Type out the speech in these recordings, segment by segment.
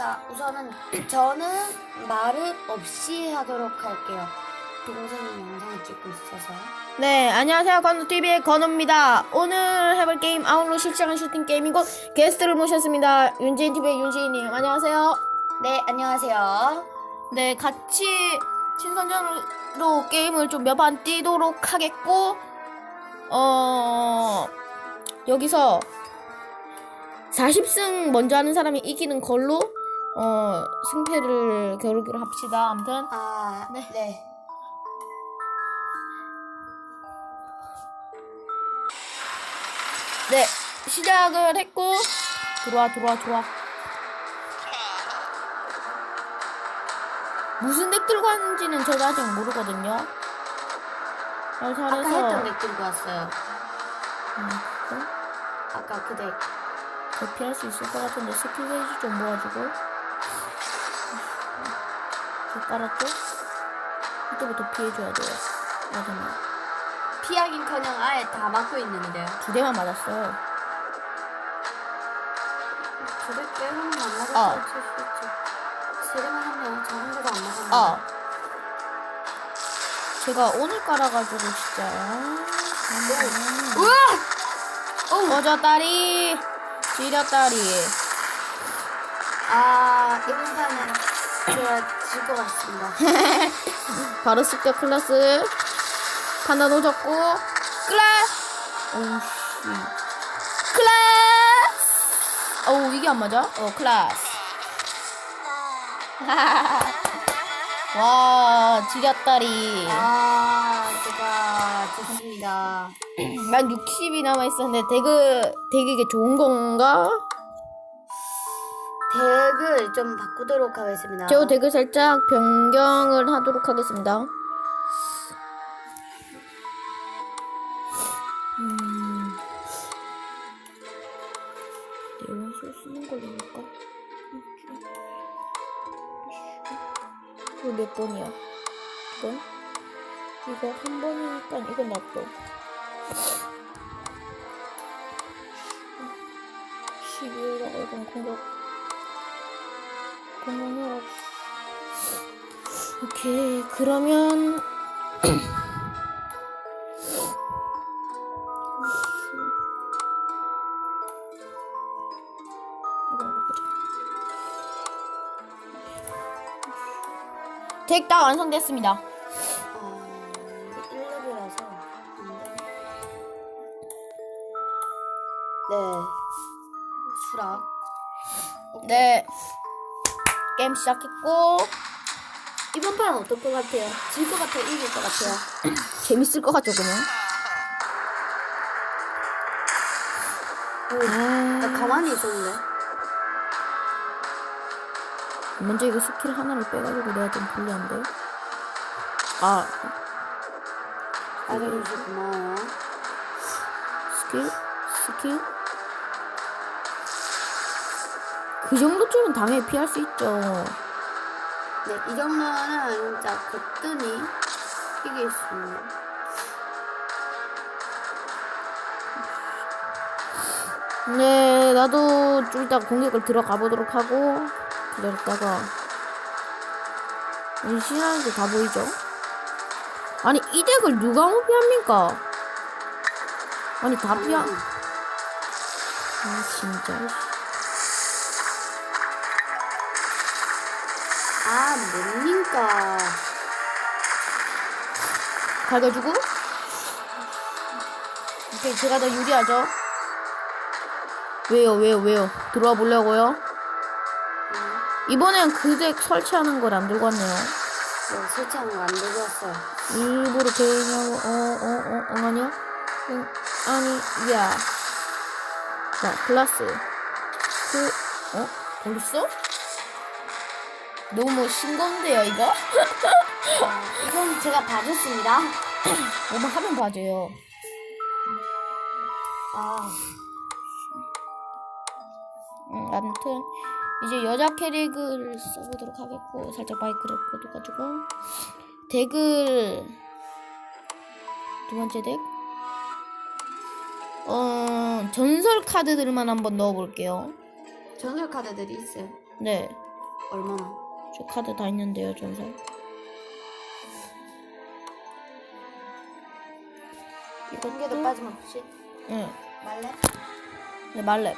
자, 우선은 저는 말을 없이 하도록 할게요. 동생이 영상을 찍고 있어서. 네, 안녕하세요. 건우TV의 건우입니다. 오늘 해볼 게임 아웃로 실시간 슈팅 게임이고 게스트를 모셨습니다. 윤지인TV의 윤지인님, 안녕하세요. 네, 안녕하세요. 네, 같이 친선전으로 게임을 좀 몇 판 뛰도록 하겠고, 어, 여기서 40승 먼저 하는 사람이 이기는 걸로, 어, 승패를 겨루기로 합시다. 아무튼. 아, 네. 네. 네, 시작을 했고, 들어와, 들어와, 들어와. 무슨 덱 들고 왔는지는 저도 아직 모르거든요. 잘 아까 잘해서. 했던 덱 들고 왔어요. 음, 그래? 아까 그 덱. 대피할 수 있을 것 같은데 스킬 게이지 좀 모아주고. 깔았죠? 이때부터 피해줘야 돼요. 맞으면. 피하긴커녕 아예 다 막고 있는데요. 두 대만 맞았어요. 두대 빼고는 안 맞을 어. 수 있죠. 세 대만 하면 저 한 대도 안 맞았는데. 아. 제가 오늘 깔아가지고 진짜. 아, 우와! 어우! 꺼졌다리. 지렸다리. 아, 이번 판은 제가 질 것 같습니다. 바로 습격 클라스. 판다 놓쳤고. 클라스. 오우씨. 클라스. 어우, 이게 안 맞아? 어, 클라스. 와, 지렸다리. 아, 제가 좋습니다. 난 60이 남아 있었는데, 대그, 되게 이게 좋은 건가? 덱을 좀 바꾸도록 하겠습니다. 제가 대그 살짝 변경을 하도록 하겠습니다. 음. 내원술 쓰는 걸로 할까? 이거 몇 번이야? 이건? 이거 한 번이니까 이건 놔둬. 12에다가 이건 공격 공룡을 오케이 그러면 덱 다 완성됐습니다. 아, 1렙이라서. 네. 수락. 네 게임 시작했고 이번 판은 어떨 것 같아요? 질 것 같아요? 이길 것 같아요? 재밌을 것 같죠 그냥. 나 아, 가만히 있었는데. 먼저 이거 스킬 하나를 빼가지고 내가 좀 불리한데. 아 알려주셔서 고마워요. 스킬? 스킬? 그 정도쯤은 당연히 피할 수 있죠. 네, 이 정도는 진짜 거뜬히 이길 수 있는. 네, 나도 좀 이따 공격을 들어가 보도록 하고, 기다렸다가. 이 시간도 다 보이죠? 아니, 이 덱을 누가 못 피합니까? 아니, 다 피하. 음. 아, 진짜. 아, 뭡니까? 갈겨주고. 오케이, 제가 더 유리하죠? 왜요, 왜요, 왜요? 들어와 보려고요? 음, 이번엔 그덱 설치하는 걸 안 들고 왔네요. 네, 설치하는 거 안 들고 왔어요. 일부러 개인하고, 어, 어, 어, 어, 아니야? 응, 아니, 야. 자, 클라스. 그, 어? 벌써? 너무 신건데요, 이거? 아, 이건 제가 봐줬습니다. 뭐만 하면 봐줘요. 아, 음, 아무튼 이제 여자 캐릭을 써보도록 하겠고 살짝 마이크를 꺼둬가지고 덱을 두 번째 덱 어, 전설 카드들만 한번 넣어볼게요. 전설 카드들이 있어요. 네. 얼마나? 저 카드 다 있는데요, 개도 이것도 빠짐 없이 응. 말래? 네, 말렙.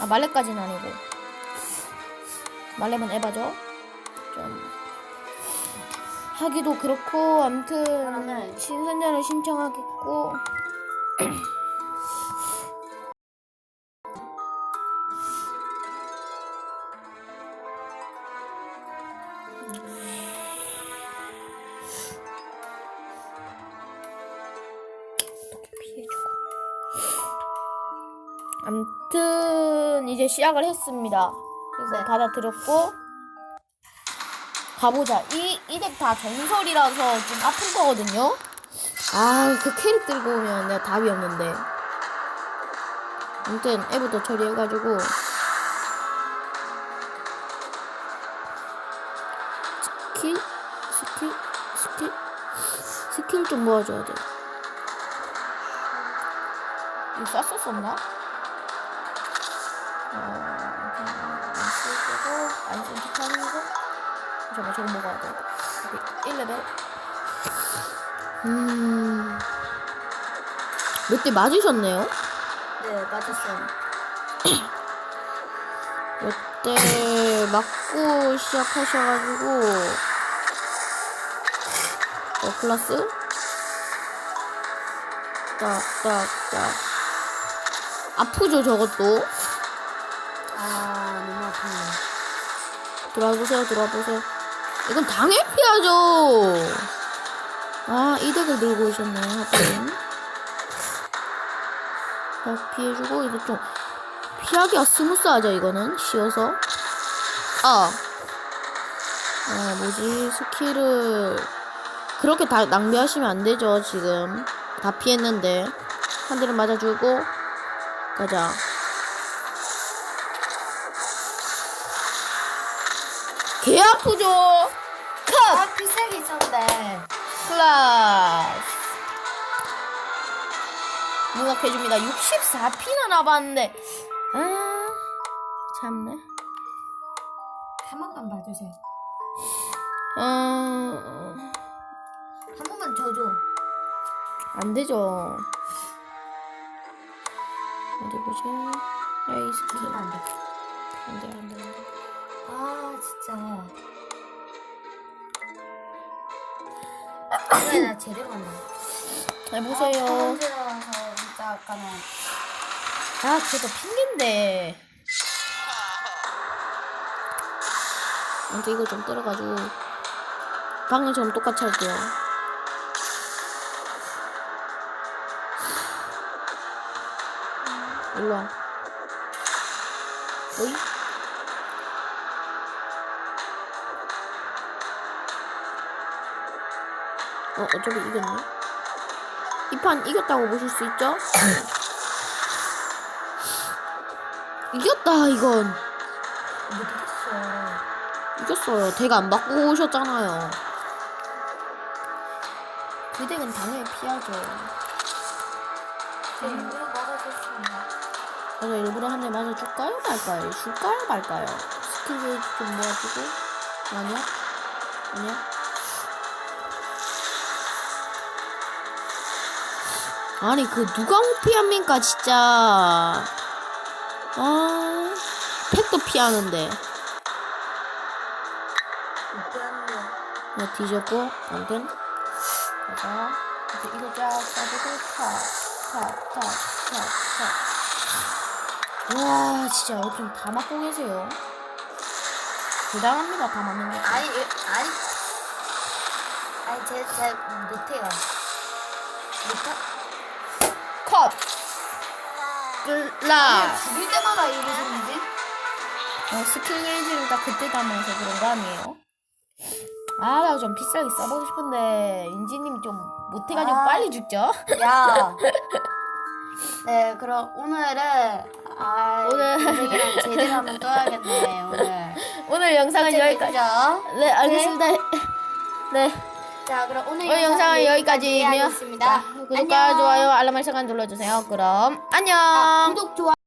아, 말렙까지는 아니고. 말렙은 에바죠? 좀. 하기도 그렇고, 암튼, 신선자를 신청하겠고. 암튼 이제 시작을 했습니다. 그래서 네. 받아들였고 가보자. 이 이 덱 다 전설이라서 좀 아픈 거거든요. 아 그 캐릭 들고 오면 내가 답이 없는데. 아무튼 앱부터 처리해가지고 스킬 스킬 스킬 스킬 좀 모아줘야 돼. 이거 쐈었었나? 어, 안 쓰고, 안 쓰고, 하는 거? 잠깐만, 저거 먹어야 돼. 오케이, 1레벨. 음. 몇 대 맞으셨네요? 네 맞았어요. 몇 대 맞고 시작하셔가지고. 어, 클라스? 딱, 딱, 딱. 아프죠, 저것도? 아 너무 아프네. 들어와 보세요, 들어와 보세요. 이건 당해 피하죠. 아, 이 덱을 들고 오셨네, 하필. 딱 피해주고, 이제 좀 피하기가 스무스하죠, 이거는. 쉬워서. 아. 아, 뭐지, 스킬을. 그렇게 다 낭비하시면 안 되죠, 지금. 다 피했는데. 한 대를 맞아주고, 가자. 개 아프죠? 컷! 아 피색이 있었는데. 클라스. 능력해줍니다. 64피나 남았는데. 아, 참네. 한 번만 봐주세요. 어, 한 번만 줘줘. 안 되죠. 어디 보자. 에이, 스킬. 이건 안 돼. 안 돼, 안 돼, 오늘 나 제대로 간다. 해보세요. 번째라서 진짜 아까는. 아, 그래도 핑계인데. 아무튼 이거 좀 때려가지고. 방금처럼 똑같이 할게요. 일로 와. 어이? 어, 어차피 이겼네. 이 판 이겼다고 보실 수 있죠? 이겼다, 이건. 못했어. 이겼어요. 대가 안 바꾸고 오셨잖아요. 그 덱은 당연히 피하죠. 네, 일부러 막아줬습니다. 맞아, 일부러 한 대 맞아줄까요? 말까요? 줄까요? 말까요? 스킬 게이지 좀 모아주고. 아니야? 아니야? 아니, 그, 누가 못 피합니까, 진짜. 아, 팩도 피하는데. 못했는데. 네, 뒤졌고, 아무튼. 가자. 이제 이거 쫙 싸주고, 탁, 탁, 탁, 탁, 탁. 와, 진짜 어쩜 다 맞고 계세요. 대단합니다, 다 맞는 게. 아니 이- 아니. 아니 제제 못해요. 못해? 컷! 끌라! 죽일 때마다 이러시는지? 어, 스킬 게이지를 딱 그때 담아서 그런 거 아니에요? 아, 나 좀 비싸게 써보고 싶은데, 인지님이 좀 못해가지고 아. 빨리 죽죠? 야. 네, 그럼 오늘은 아 오늘- 제대로 한번 떠야겠네 오늘. 오늘 영상은 여기까지. 네, 알겠습니다. 네. 자, 그럼 오늘, 오늘 영상은. 하겠습니다. 자, 구독과 좋아요, 알람 설정 눌러주세요. 그럼 안녕. 아, 구독 좋아.